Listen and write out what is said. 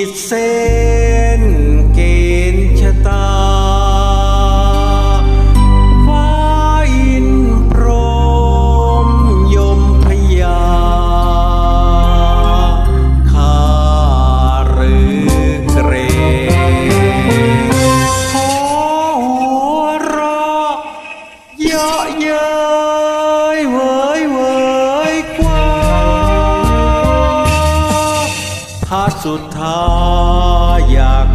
e ser. สุดท้ายอยาก